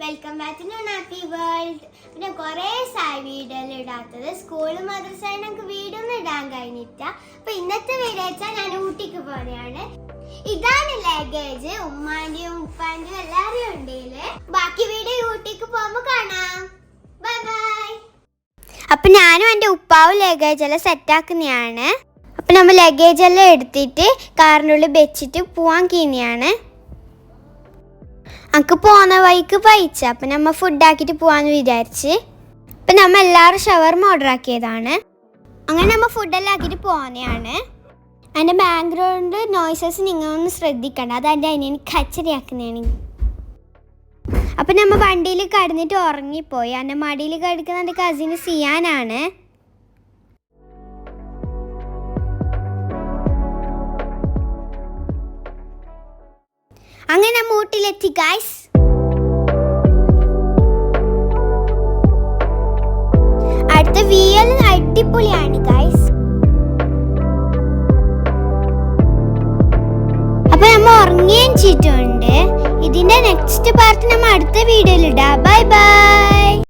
Welcome back to happy world പിന്നെ കുറേ സായി വീഡിയോ ഇടാത്തത് സ്കൂൾ മദ്രസായി നമുക്ക് വീഡിയോ ഒന്നും ഇടാൻ കഴിഞ്ഞിട്ട അപ്പൊ ഇന്നത്തെ വീഡിയോ വെച്ചാൽ ഞാൻ ഊട്ടിക്ക് പോലെയാണ് ഇതാണ് ലഗേജ് ഉമ്മാന്റെയും ഉപ്പാന്റെയും എല്ലാവരും ഉണ്ടേൽ. ബാക്കി വീഡിയോ ഊട്ടിക്ക് പോകുമ്പോ കാണാം. ബൈ ബൈ അപ്പൊ ഞാനും എന്റെ ഉപ്പാവും ലഗേജ് എല്ലാം സെറ്റാക്കുന്നതാണ് അപ്പൊ നമ്മൾ ലഗേജ് എല്ലാം എടുത്തിട്ട് കാറിനുള്ളിൽ വെച്ചിട്ട് പോവാൻ കീനിയാണ് അനക്ക് പോന്ന വഴിക്ക് പൈച്ച അപ്പം നമ്മ ഫുഡ് ആക്കിയിട്ട് പോവാന്ന് വിചാരിച്ച്. അപ്പം നമ്മ എല്ലാവരും ഷവർമ ഓർഡർ ആക്കിയതാണ്. അങ്ങനെ നമ്മ ഫുഡെല്ലാം ആക്കിയിട്ട് പോകുന്നതാണ് അതിന്റെ ബാക്ക്ഗ്രൗണ്ട് നോയ്സസ് നിങ്ങളൊന്ന് ശ്രദ്ധിക്കണം അത് എന്റെ അതിനെ കച്ചറിയാക്കുന്നതാണ് അപ്പം നമ്മ വണ്ടിയിൽ കടന്നിട്ട് ഉറങ്ങിപ്പോയി. എന്റെ മടിയിൽ കിടക്കുന്ന എന്റെ കസിന് സിയാനാണ്. അങ്ങനെ നമ്മ ഗൈസ് അടുത്ത വിയൽ അടിപൊളിയാണ് ഗായ്സ് അപ്പൊ നമ്മ ഉറങ്ങുകയും ചെയ്തിട്ടുണ്ട്. ഇതിന്റെ നെക്സ്റ്റ് പാർട്ട് നമ്മ അടുത്ത വീഡിയോയിൽ ഇടാം.